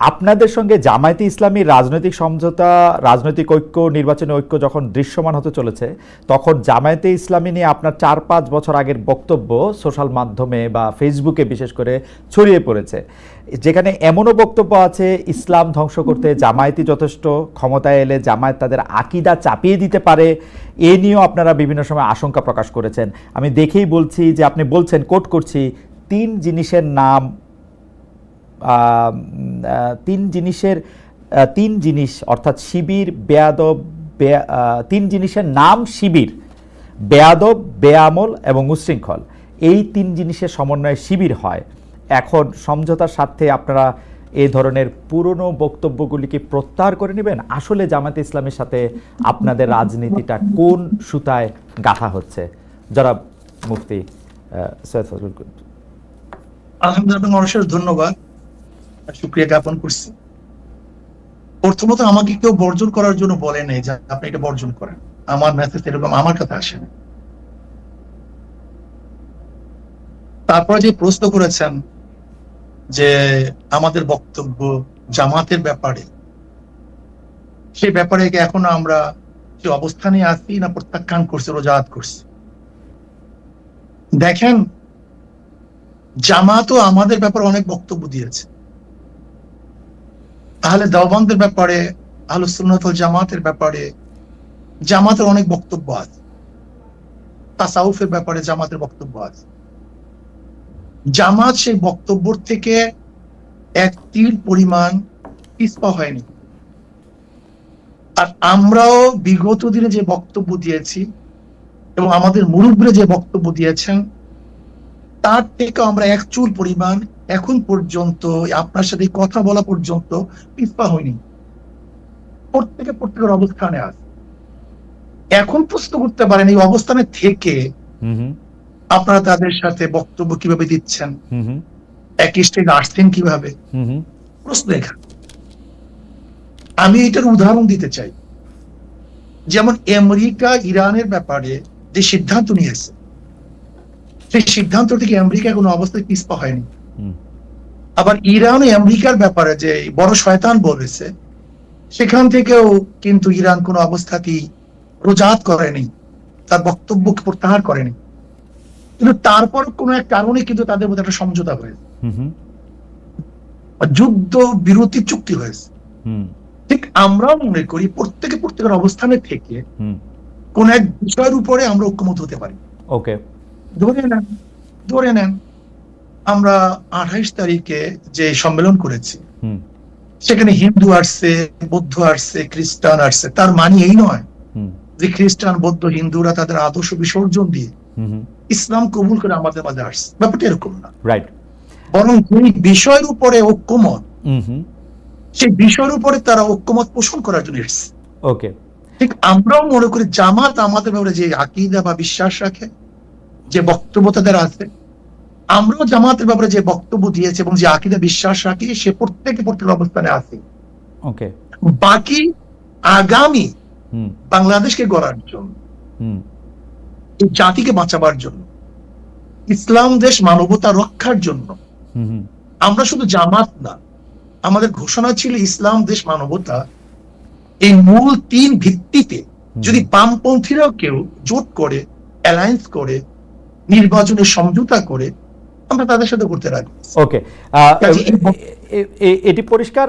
আপনাদের সঙ্গে জামায়াতে ইসলামী রাজনৈতিক সমঝোতা, রাজনৈতিক ঐক্য, নির্বাচনী ঐক্য যখন দৃশ্যমান হতে চলেছে, তখন জামায়াতে ইসলামী নিয়ে আপনার চার পাঁচ বছর আগের বক্তব্য সোশ্যাল মাধ্যমে বা ফেসবুকে বিশেষ করে ছড়িয়ে পড়েছে। যেখানে এমনও বক্তব্য আছে, ইসলাম ধ্বংস করতে জামায়াতি যথেষ্ট, ক্ষমতায় এলে জামায়াত তাদের আকিদা চাপিয়ে দিতে পারে, এ নিয়েও আপনারা বিভিন্ন সময় আশঙ্কা প্রকাশ করেছেন। আমি দেখেই বলছি যে আপনি বলছেন, কোট করছি, তিন জিনিসের নাম তিন জিনিসের তিন জিনিস, অর্থাৎ শিবির, বেয়াদব তিন জিনিসের নাম শিবির, বেয়াদব, বেয়ামল এবং উশৃঙ্খল। এই তিন জিনিসের সমন্বয়ে শিবির হয়। এখন সমঝোতার স্বার্থে আপনারা এই ধরনের পুরনো বক্তব্যগুলিকে প্রত্যাহার করে নেবেন। আসলে জামাতে ইসলামের সাথে আপনাদের রাজনীতিটা কোন সুতায় গাঁথা হচ্ছে? যারা মুফতি সৈয়দ ফজলুল আলহামদুলিল্লাহ অবশ্যই ধন্যবাদ। শুক্রিয়া জ্ঞাপন করছি। প্রথমত আমাকে কেউ বর্জন করার জন্য বলে নেই যে আপনি এটা বর্জন করেন। আমার মেসেজ এরকম আমার কাছে আসে না তারপরে যে প্রশ্ন করেছেন যে আমাদের বক্তব্য জামাতের ব্যাপারে, সে ব্যাপারে এখনও আমরা যে অবস্থানে আছি না প্রত্যাখ্যান করছি রোজাত করছি? দেখেন, জামাতও আমাদের ব্যাপারে অনেক বক্তব্য দিয়েছে। তাহলে দেওবন্দের ব্যাপারে আহলে সুন্নাত জামাতের ব্যাপারে জামাতের অনেক বক্তব্য আছে। তাসাউফের ব্যাপারে জামাতের বক্তব্য আছে। জামাত সেই বক্তব্য থেকে এক তীর পরিমাণ পিছপা হয়নি। আর আমরাও বিগত দিনে যে বক্তব্য দিয়েছি এবং আমাদের মুরব্বীরা যে বক্তব্য দিয়েছেন, তার থেকে আমরা এক চুল পরিমাণ এখন পর্যন্ত আপনার সাথে কথা বলা পর্যন্ত পিছপা হয়নি। প্রত্যেকে প্রত্যেকের অবস্থানে আছে। এখন প্রশ্ন করতে পারেন এই অবস্থানে থেকে আপনারা তাদের সাথে বক্তব্য কীভাবে দিচ্ছেন? একই স্টেজে আসছেন কীভাবে? প্রশ্ন এখানে। আমি এটার উদাহরণ দিতে চাই। যেমন আমেরিকা ইরানের ব্যাপারে যে সিদ্ধান্ত নিয়েছে সেই সিদ্ধান্ত থেকে আমেরিকা কোনো অবস্থায় পিছপা হয়নি। আবার ইরান আমেরিকার ব্যাপারে যে বড় শয়তান বলেছে সেখান থেকেও কিন্তু ইরান কোনো অবস্থাতেই রোজাত করেনি তার বক্তব্য প্রত্যাহার করেনি। কিন্তু তারপর কোনো এক কারণে কিন্তু তাদের মধ্যে একটা সমঝোতা হয়েছে। যুদ্ধ বিরতি চুক্তি হয়েছে। হুম। ঠিক আমরাও মনে করি প্রত্যেকে প্রত্যেকের অবস্থানে থেকে হুম। কোন এক বিষয়ের উপরে আমরা ঐক্যমত হতে পারি। ওকে। ধরে নেন ধরে নেন আমরা আঠাইশ তারিখে যে সম্মেলন করেছি সেখানে হিন্দু আসছে বৌদ্ধ আসছে খ্রিস্টান আসছে তার মানে এই নয় যে খ্রিস্টান বৌদ্ধ হিন্দুরা তাদের আদর্শ বিসর্জন দিয়ে ইসলাম কবুল করে আমাদের মাঝে আসছে। ব্যাপারটা এরকম না। রাইট বরং যেই বিষয়ের উপরে ঐক্যমত হুম হুম। সেই বিষয়ের উপরে তারা ঐক্যমত পোষণ করার জন্য এসছে। ওকে ঠিক আমরাও মনে করি জামাত আমাদের ব্যাপারে যে আকিদা বা বিশ্বাস রাখে যে বক্তব্য তাদের আছে আমরাও জামাতের ব্যাপারে যে বক্তব্য দিয়েছে এবং যে আকিদা বিশ্বাস রাখি সে প্রত্যেকে প্রত্যেক অবস্থানে আছে। ওকে। বাকি আগামী বাংলাদেশকে গড়ার জন্য এই জাতিকে বাঁচাবার জন্য ইসলাম দেশ মানবতা রক্ষার জন্য আমরা শুধু জামাত না আমাদের ঘোষণা ছিল ইসলাম দেশ মানবতা এই মূল তিন ভিত্তিতে যদি বামপন্থীরাও কেউ জোট করে অ্যালায়েন্স করে নির্বাচনের সমঝোতা করে আমরা তাদের সাথে করতে রাখব ওকে এটি পরিষ্কার